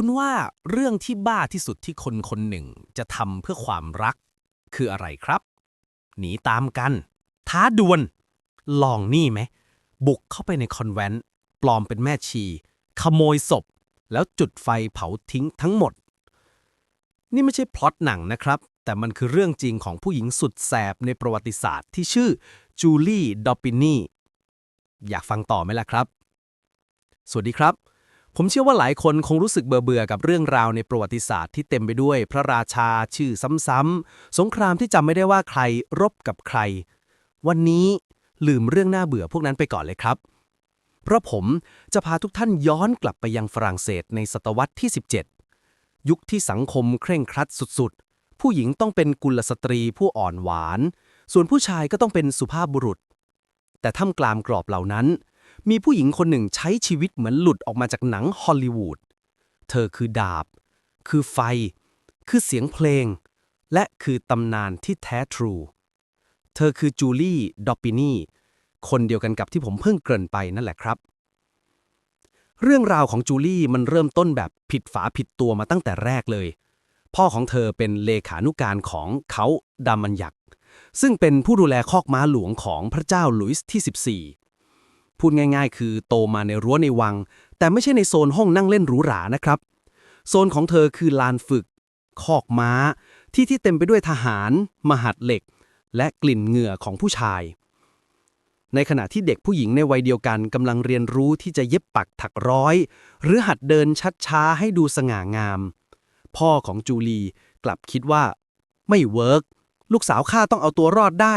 คุณว่าเรื่องที่บ้าที่สุดที่คนคนหนึ่งจะทำเพื่อความรัก คืออะไรครับ หนีตามกัน ท้าดวลลองนี่ไหม บุกเข้าไปในคอนแวนต์ปลอมเป็นแม่ชี ขโมยศพ แล้วจุดไฟเผาทิ้งทั้งหมด นี่ไม่ใช่พล็อตหนังนะครับ แต่มันคือเรื่องจริงของผู้หญิงสุดแสบในประวัติศาสตร์ที่ชื่อจูลี่ ดอปปินีอยากฟังต่อไหมล่ะครับ สวัสดีครับ ผมเชื่อว่าหลายคนคงรู้สึกเบื่อๆกับเรื่องราวในประวัติศาสตร์ที่เต็มไปด้วย พระราชาชื่อซ้ำๆสงครามที่จำไม่ได้ว่าใครรบกับใคร วันนี้ลืมเรื่องน่าเบื่อพวกนั้นไปก่อนเลยครับ เพราะผมจะพาทุกท่านย้อนกลับไปยังฝรั่งเศสในศตวรรษที่ 17 ยุคที่สังคมเคร่งครัดสุดๆ ผู้หญิงต้องเป็นกุลสตรีผู้อ่อนหวาน ส่วนผู้ชายก็ต้องเป็นสุภาพบุรุษ แต่ท่ามกลางกรอบเหล่านั้น มีผู้หญิงคนหนึ่งใช้ชีวิตเหมือนหลุดออกมาจากหนังฮอลลีวูด เธอคือดาบ คือไฟ คือเสียงเพลง และคือตำนานที่แท้ทรู เธอคือจูลี่ ดอปปินีคนเดียวกันกับที่ผมเพิ่งเกริ่นไปนั่นแหละครับ เรื่องราวของจูลี่มันเริ่มต้นแบบผิดฝาผิดตัวมาตั้งแต่แรกเลย พ่อของเธอเป็นเลขานุการของเขาดามันยักษ์ซึ่งเป็นผู้ดูแลคอกม้าหลวงของพระเจ้าหลุยส์ที่ 14 พูดง่าย ๆ คือโตมาในรั้วในวัง แต่ไม่ใช่ในโซนห้องนั่งเล่นหรูหรานะครับ โซนของเธอคือลานฝึก คอกม้า ที่ที่เต็มไปด้วยทหาร มหัดเหล็ก และกลิ่นเหงื่อของผู้ชาย ในขณะที่เด็กผู้หญิงในวัยเดียวกันกำลังเรียนรู้ที่จะเย็บปักถักร้อย หรือหัดเดินชัดช้าให้ดูสง่างาม พ่อของจูลีกลับคิดว่า ไม่เวิร์กลูกสาวข้าต้องเอาตัวรอดได้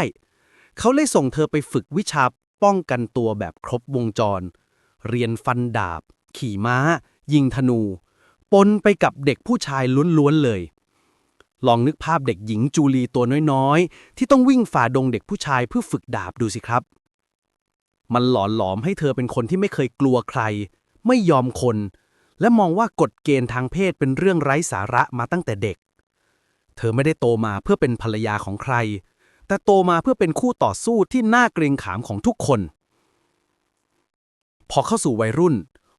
เขาเลยส่งเธอไปฝึกวิชา ป้องกันตัวแบบครบวงจร เรียนฟันดาบ ขี่ม้า ยิงธนู ปนไปกับเด็กผู้ชายล้วนๆเลย ลองนึกภาพเด็กหญิงจูลีตัวน้อยๆ ที่ต้องวิ่งฝ่าดงเด็กผู้ชายเพื่อฝึกดาบดูสิครับ มันหลอนหลอมให้เธอเป็นคนที่ไม่เคยกลัวใคร ไม่ยอมคน และมองว่ากฎเกณฑ์ทางเพศเป็นเรื่องไร้สาระมาตั้งแต่เด็ก เธอไม่ได้โตมาเพื่อเป็นภรรยาของใคร แต่โตมาเพื่อเป็นคู่ต่อสู้ที่น่าเกรงขามของทุกคน พอเข้าสู่วัยรุ่น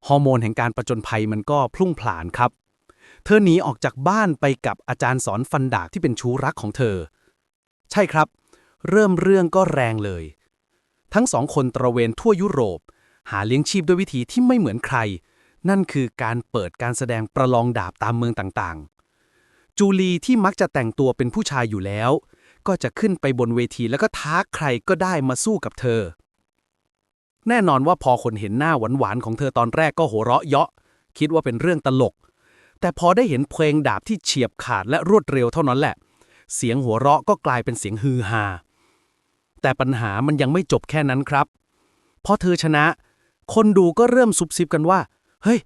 ฮอร์โมนแห่งการประจนภัยมันก็พลุ่งผลาญครับ เธอหนีออกจากบ้านไปกับอาจารย์สอนฟันดาบที่เป็นชู้รักของเธอ ใช่ครับ เริ่มเรื่องก็แรงเลย ทั้งสองคนตระเวนทั่วยุโรป หาเลี้ยงชีพด้วยวิธีที่ไม่เหมือนใคร นั่นคือการเปิดการแสดงประลองดาบตามเมืองต่างๆ จูลีที่มักจะแต่งตัวเป็นผู้ชายอยู่แล้ว ก็จะขึ้นไปบนเวทีแล้วก็ท้าใครก็ได้มาสู้กับเธอ แน่นอนว่าพอคนเห็นหน้าหวานๆของเธอตอนแรกก็โหเราะเยาะ คิดว่าเป็นเรื่องตลก แต่พอได้เห็นเพลงดาบที่เฉียบขาดและรวดเร็วเท่านั้นแหละ เสียงหัวเราะก็กลายเป็นเสียงฮือฮาแต่ปัญหามันยังไม่จบแค่นั้นครับพอเธอชนะ คนดูก็เริ่มซุบซิบกันว่า เฮ้ย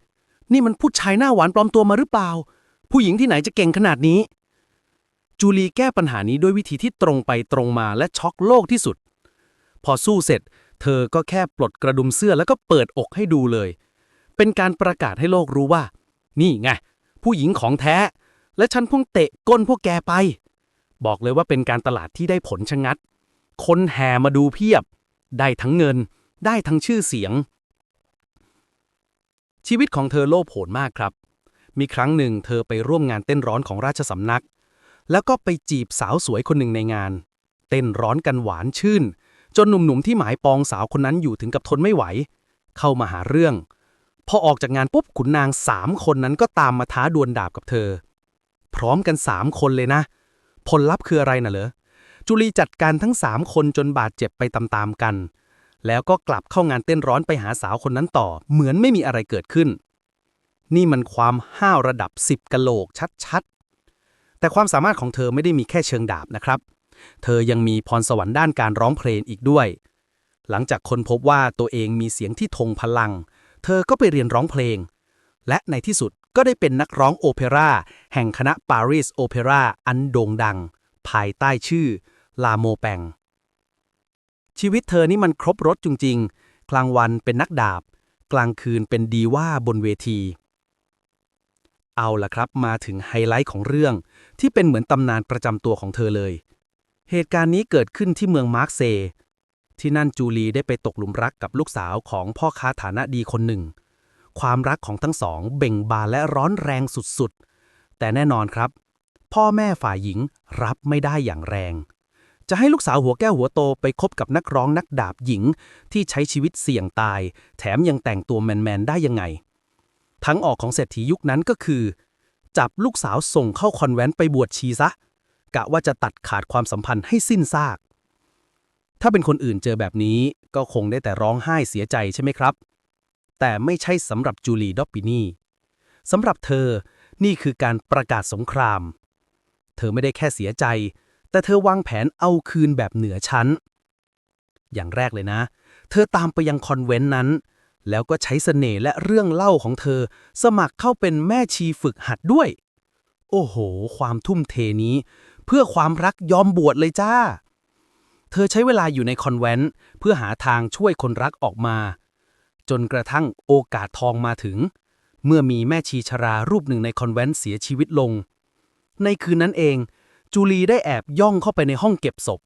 นี่มันผู้ชายหน้าหวานปลอมตัวมาหรือเปล่า ผู้หญิงที่ไหนจะเก่งขนาดนี้ จูลีแก้ปัญหานี้ด้วยวิธีที่ตรงไปตรงมาและช็อกโลกที่สุด พอสู้เสร็จ เธอก็แค่ปลดกระดุมเสื้อแล้วก็เปิดอกให้ดูเลย เป็นการประกาศให้โลกรู้ว่า นี่ไง ผู้หญิงของแท้ และฉันเพุ่งเตะก้นพวกแกไป บอกเลยว่าเป็นการตลาดที่ได้ผลชะงัด คนแห่มาดูเพียบ ได้ทั้งเงิน ได้ทั้งชื่อเสียง ชีวิตของเธอโลภโผนมากครับ มีครั้งหนึ่งเธอไปร่วมงานเต้นร้อนของราชสำนัก แล้วก็ไปจีบสาวสวยคนหนึ่งในงาน เต้นร้อนกันหวานชื่น จนหนุ่มๆที่หมายปองสาวคนนั้นอยู่ถึงกับทนไม่ไหว เข้ามาหาเรื่อง พอออกจากงานปุ๊บขุนนางสามคนนั้นก็ตามมาท้าดวลดาบกับเธอ พร้อมกันสามคนเลยนะ ผลลัพธ์คืออะไรน่ะเหรอจุลีจัดการทั้งสามคนจนบาดเจ็บไปตามๆกัน แล้วก็กลับเข้างานเต้นร้อนไปหาสาวคนนั้นต่อ เหมือนไม่มีอะไรเกิดขึ้น นี่มันความห้าวระดับสิบกะโหลกชัดๆ แต่ความสามารถของเธอไม่ได้มีแค่เชิงดาบนะครับ เธอยังมีพรสวรรค์ด้านการร้องเพลงอีกด้วย หลังจากคนพบว่าตัวเองมีเสียงที่ทงพลัง เธอก็ไปเรียนร้องเพลง และในที่สุดก็ได้เป็นนักร้องโอเปร่าแห่งคณะปารีสโอเปร่าอันโด่งดัง ภายใต้ชื่อลาโมแปงชีวิตเธอนี่มันครบรถจริงๆ กลางวันเป็นนักดาบ กลางคืนเป็นดีว่าบนเวที เอาละครับมาถึงไฮไลท์ของเรื่อง ที่เป็นเหมือนตำนานประจำตัวของเธอเลย เหตุการณ์นี้เกิดขึ้นที่เมืองมาร์กเซ ที่นั่นจูลีได้ไปตกหลุมรักกับลูกสาวของพ่อค้าฐานะดีคนหนึ่ง ความรักของทั้งสองเบ่งบานและร้อนแรงสุดๆ แต่แน่นอนครับ พ่อแม่ฝ่ายหญิงรับไม่ได้อย่างแรง จะให้ลูกสาวหัวแก้วหัวโตไปคบกับนักร้องนักดาบหญิงที่ใช้ชีวิตเสี่ยงตาย แถมยังแต่งตัวแมนๆได้ยังไง ทั้งออกของเศรษฐียุคนั้นก็คือ จับลูกสาวส่งเข้าคอนแวนต์ไปบวชชีซะ กะว่าจะตัดขาดความสัมพันธ์ให้สิ้นซาก ถ้าเป็นคนอื่นเจอแบบนี้ก็คงได้แต่ร้องไห้เสียใจใช่ไหมครับ แต่ไม่ใช่สำหรับจูลีดอปปินีสำหรับเธอนี่คือการประกาศสงคราม เธอไม่ได้แค่เสียใจ แต่เธอวางแผนเอาคืนแบบเหนือชั้น อย่างแรกเลยนะ เธอตามไปยังคอนเวนต์นั้น แล้วก็ใช้เสน่ห์และเรื่องเล่าของเธอ สมัครเข้าเป็นแม่ชีฝึกหัดด้วย โอ้โห ความทุ่มเทนี้ เพื่อความรักยอมบวชเลยจ้า เธอใช้เวลาอยู่ในคอนแวนต์เพื่อหาทางช่วยคนรักออกมา จนกระทั่งโอกาสทองมาถึง เมื่อมีแม่ชีชรารูปหนึ่งในคอนแวนต์เสียชีวิตลง ในคืนนั้นเอง จูลีได้แอบย่องเข้าไปในห้องเก็บศพ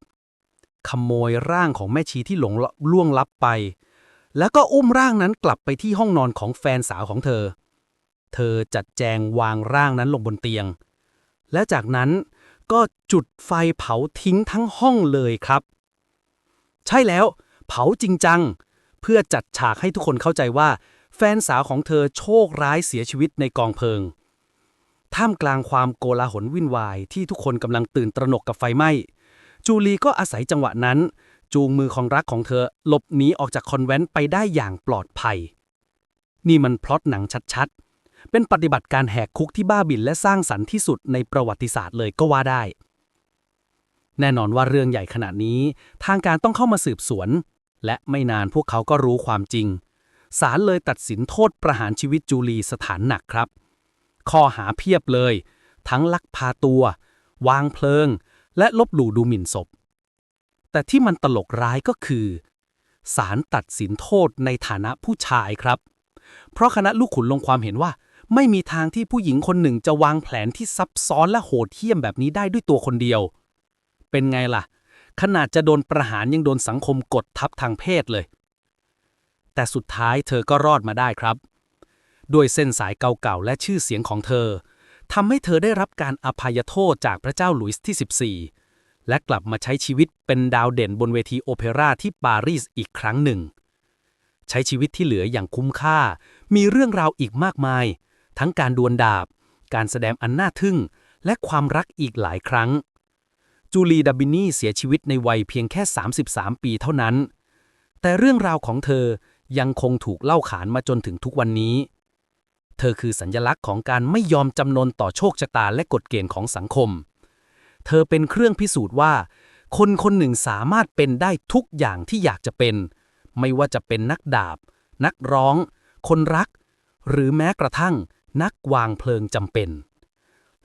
ขโมยร่างของแม่ชีที่หลงล่วงลับไป แล้วก็อุ้มร่างนั้นกลับไปที่ห้องนอนของแฟนสาวของเธอ เธอจัดแจงวางร่างนั้นลงบนเตียง และจากนั้นก็จุดไฟเผาทิ้งทั้งห้องเลยครับ ใช่แล้ว เผาจริงจัง เพื่อจัดฉากให้ทุกคนเข้าใจว่า แฟนสาวของเธอโชคร้ายเสียชีวิตในกองเพลิง ท่ามกลางความโกลาหลวิ่นวายที่ทุกคนกำลังตื่นตระหนกกับไฟไหม้ จูลีก็อาศัยจังหวะนั้น จูงมือของรักของเธอหลบหนีออกจากคอนแวนต์ไปได้อย่างปลอดภัย นี่มันพล็อตหนังชัดๆ เป็นปฏิบัติการแหกคุกที่บ้าบิ่นและสร้างสรรค์ที่สุดในประวัติศาสตร์เลยก็ว่าได้ แน่นอนว่าเรื่องใหญ่ขนาดนี้ ทางการต้องเข้ามาสืบสวน และไม่นานพวกเขาก็รู้ความจริงศาลเลยตัดสินโทษประหารชีวิตจูลีสถานหนักครับ ข้อหาเพียบเลย ทั้งลักพาตัว วางเพลิง และลบหลู่ดูหมิ่นศพ แต่ที่มันตลกร้ายก็คือศาลตัดสินโทษในฐานะผู้ชายครับ เพราะคณะลูกขุนลงความเห็นว่า ไม่มีทางที่ผู้หญิงคนหนึ่งจะวางแผนที่ซับซ้อนและโหดเหี้ยมแบบนี้ได้ด้วยตัวคนเดียว เป็นไงล่ะ ขนาดจะโดนประหารยังโดนสังคมกดทับทางเพศเลย แต่สุดท้ายเธอก็รอดมาได้ครับ ด้วยเส้นสายเก่าๆและชื่อเสียงของเธอทำให้เธอได้รับการอภัยโทษจากพระเจ้าหลุยส์ที่ 14 และกลับมาใช้ชีวิตเป็นดาวเด่นบนเวทีโอเปร่าที่ปารีสอีกครั้งหนึ่ง ใช้ชีวิตที่เหลืออย่างคุ้มค่า มีเรื่องราวอีกมากมาย ทั้งการดวลดาบ การแสดงอันน่าทึ่ง และความรักอีกหลายครั้ง จูลีดับบินีเสียชีวิตในวัยเพียงแค่ 33 ปีเท่านั้น แต่เรื่องราวของเธอยังคงถูกเล่าขานมาจนถึงทุกวันนี้ เธอคือสัญลักษณ์ของการไม่ยอมจำนนต่อโชคชะตาและกฎเกณฑ์ของสังคม เธอเป็นเครื่องพิสูจน์ว่า คนคนหนึ่งสามารถเป็นได้ทุกอย่างที่อยากจะเป็น ไม่ว่าจะเป็นนักดาบ นักร้อง คนรัก หรือแม้กระทั่ง นักวางเพลิงจำเป็น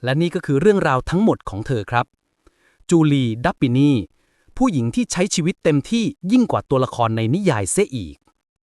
และนี่ก็คือเรื่องราวทั้งหมดของเธอครับ จูลีดัปปินีผู้หญิงที่ใช้ชีวิตเต็มที่ยิ่งกว่าตัวละครในนิยายเสียอีก